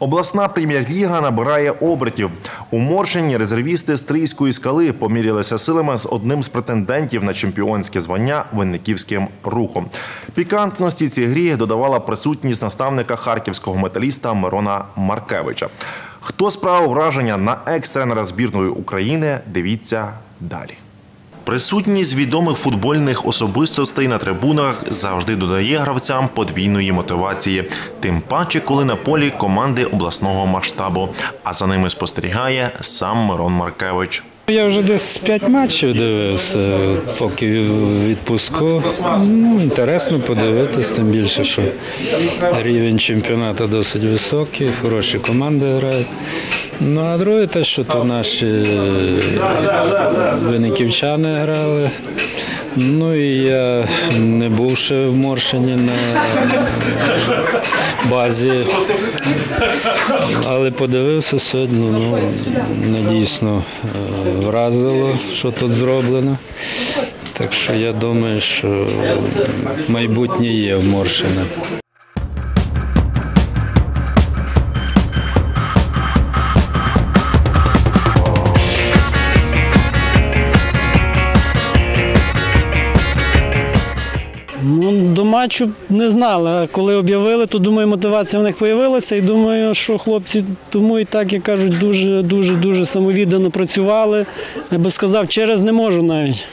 Обласна прем'єр-ліга набирає обертів. У Моршині резервісти Стрийської скали помірялися силами з одним з претендентів на чемпіонське звання винниківським рухом. Пікантності цій грі додавала присутність наставника харківського металіста Мирона Маркевича. Хто справив враження на екс-тренера збірної України? Дивіться далі. Присутність відомих футбольних особистостей на трибунах завжди додає гравцям подвійної мотивації, тим паче, коли на полі команди обласного масштабу, а за ними спостерігає сам Мирон Маркевич. Я вже десь п'ять матчів дивився, поки відпуску. Ну, інтересно подивитись, тим більше, що рівень чемпіонату досить високий, хороші команди грають. Ну а друге те, що то наші виниківчани грали. Ну і я не був ще в Моршині на базі, але подивився сьогодні. Ну, мене дійсно е, вразило, що тут зроблено. Так що я думаю, що майбутнє є в Моршині. До матчу не знали. А коли об'явили, то думаю, мотивація в них з'явилася. І думаю, що хлопці тому і так, як кажуть, дуже, дуже, дуже самовіддано працювали. Я би сказав, через не можу навіть.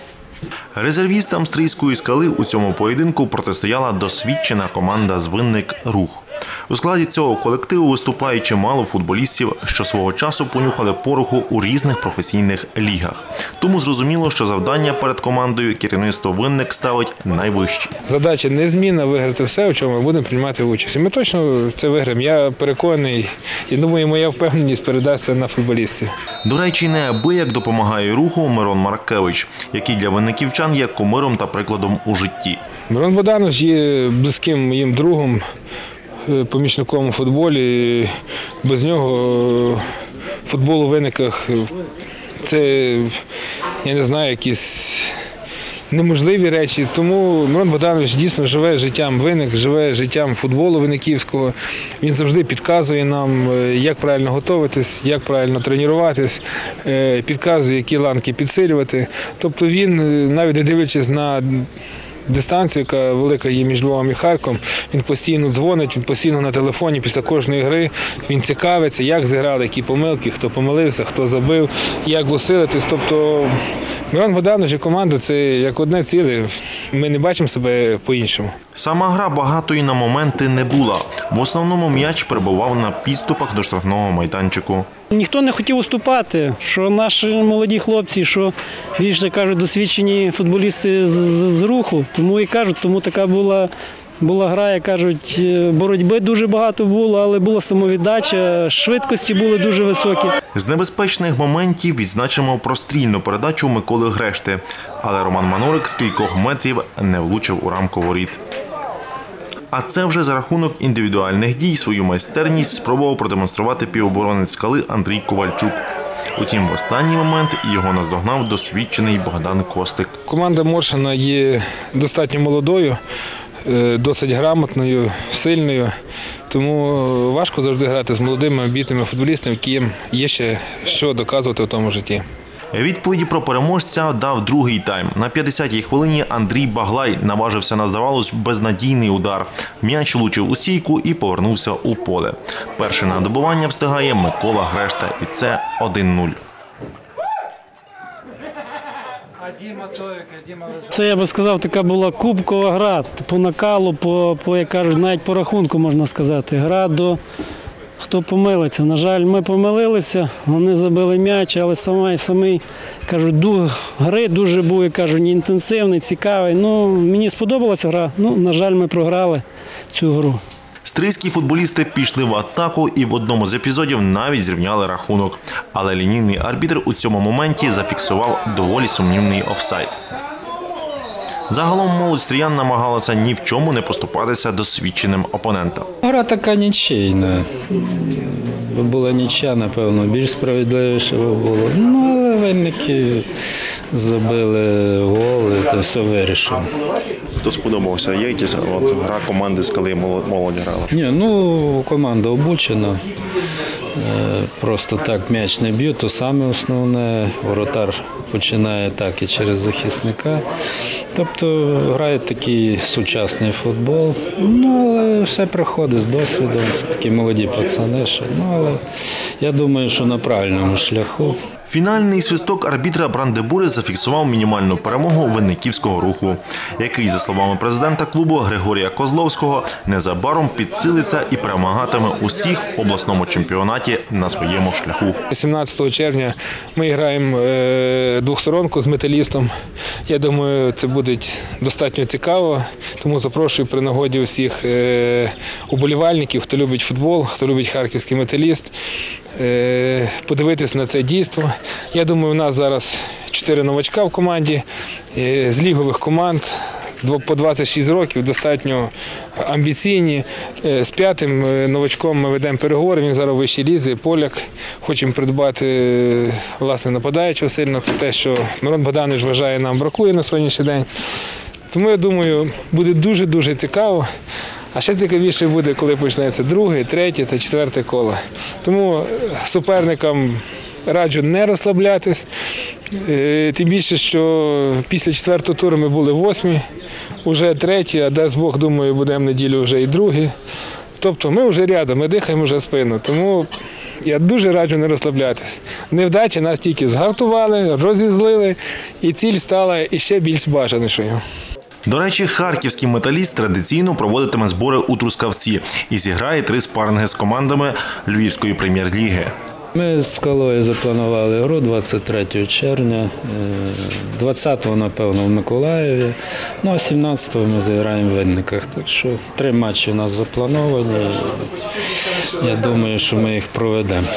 Резервістам стрійської скали у цьому поєдинку протистояла досвідчена команда звинник рух. У складі цього колективу виступає чимало футболістів, що свого часу понюхали пороху у різних професійних лігах. Тому зрозуміло, що завдання перед командою керівництво винник ставить найвищі. Задача незмінна виграти все, у чому ми будемо приймати участь. І ми точно це виграємо. Я переконаний і думаю, моя впевненість передасться на футболістів. До речі, неабияк допомагає руху Мирон Маркевич, який для винниківчан є кумиром та прикладом у житті. Мирон Богданович є близьким моїм другом, помічником у футболі. Без нього е, футбол у виниках е, це, я не знаю, якісь неможливі речі. Тому Мирон Богданович дійсно живе життям виник, живе життям футболу виниківського. Він завжди підказує нам, е, як правильно готуватись, як правильно тренуватись, е, підказує, які ланки підсилювати. Тобто він, е, навіть не дивлячись на дистанцію, яка велика є між Львовом і Харковом, він постійно дзвонить, він постійно на телефоні після кожної гри. Він цікавиться, як зіграли, які помилки, хто помилився, хто забив, як усилитись. Тобто Мирон Богданович і команда це як одне ціле. Ми не бачимо себе по-іншому. Сама гра багатої на моменти не була. В основному м'яч перебував на підступах до штрафного майданчику. Ніхто не хотів уступати, що наші молоді хлопці, що більше кажуть, досвідчені футболісти з, з- руху. Тому і кажуть, тому така була. Була гра, як кажуть, е, боротьби дуже багато було, але була самовіддача, швидкості були дуже високі. З небезпечних моментів відзначимо прострільну передачу Миколи Грешти, але Роман Манорик з кількох метрів не влучив у рамку воріт. А це вже за рахунок індивідуальних дій свою майстерність спробував продемонструвати півоборонець скали Андрій Ковальчук. Утім, в останній момент його наздогнав досвідчений Богдан Костик. Команда Моршина є достатньо молодою, е, досить грамотною, сильною. Тому важко завжди грати з молодими обітними футболістами, яким є ще що доказувати в тому житті. Відповіді про переможця дав другий тайм. На 50-й хвилині Андрій Баглай наважився на, здавалось, безнадійний удар. М'яч влучив у стійку і повернувся у поле. Перший на добування встигає Микола Грешта, і це 1-0. Це я би сказав, така була кубкова гра. По накалу, по, по як кажуть, навіть по рахунку можна сказати. Гра до хто помилиться. На жаль, ми помилилися, вони забили м'яч, але самий, самий кажуть, дух гри дуже був, як кажуть, інтенсивний, цікавий. Ну, мені сподобалася гра. Ну, на жаль, ми програли цю гру. Стрийські футболісти пішли в атаку і в одному з епізодів навіть зрівняли рахунок. Але лінійний арбітр у цьому моменті зафіксував доволі сумнівний офсайд. Загалом молодь стріян намагалася ні в чому не поступатися досвідченим опонентам. Гра така нічийна. Була нічя, напевно, більш справедливіше було. Ну, але винники забили голи, та все вирішили. Хто сподобався? Є якісь от, гра команди скали молодь молодь грала? Ні, ну команда обучена. Е, Просто так м'яч не б'ють, то саме основне. Воротар починає так і через захисника. Тобто грає такий сучасний футбол. Ну, але все приходить з досвідом. Такі молоді пацани. ще. Ну, але я думаю, що на правильному шляху. Фінальний свисток арбітра Брандебури зафіксував мінімальну перемогу винниківського руху, який, за словами президента клубу Григорія Козловського, незабаром підсилиться і перемагатиме усіх в обласному чемпіонаті на своєму шляху. 17 червня ми граємо е, двохсторонку з металістом. Я думаю, це буде достатньо цікаво, тому запрошую при нагоді усіх е, уболівальників, хто любить футбол, хто любить харківський металіст, е, подивитись на це дійство. Я думаю, у нас зараз чотири новачка в команді е, з лігових команд. По 26 років достатньо амбіційні. Е, З п'ятим е, новачком ми ведемо переговори. Він зараз вищій лізі, поляк. Хочемо придбати власне нападаючого сильно. Це те, що Мирон Богданович вважає, нам бракує на сьогоднішній день. Тому я думаю, буде дуже-дуже цікаво. А ще цікавіше буде, коли почнеться друге, третє та четверте коло. Тому суперникам раджу не розслаблятись. Е, Тим більше, що після четвертого туру ми були восьмі, вже треті, а дасть Бог, думаю, будемо неділю вже і другі. Тобто ми вже рядом, ми дихаємо вже спину. Тому я дуже раджу не розслаблятись. Невдачі нас тільки згартували, розізлили, і ціль стала іще більш бажанішою. До речі, харківський металіст традиційно проводитиме збори у Трускавці і зіграє три спарринги з командами Львівської прем'єр-ліги. Ми з Калою запланували гру 23 червня, е, 20-го, напевно, в Миколаєві, ну а 17-го ми зіграємо в Винниках. Так що три матчі у нас заплановані. Я думаю, що ми їх проведемо.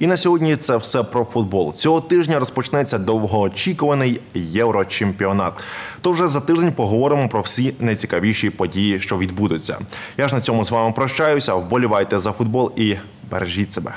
І на сьогодні це все про футбол. Цього тижня розпочнеться довгоочікуваний єврочемпіонат. То вже за тиждень поговоримо про всі найцікавіші події, що відбудуться. Я ж на цьому з вами прощаюся. Вболівайте за футбол і бережіть себе.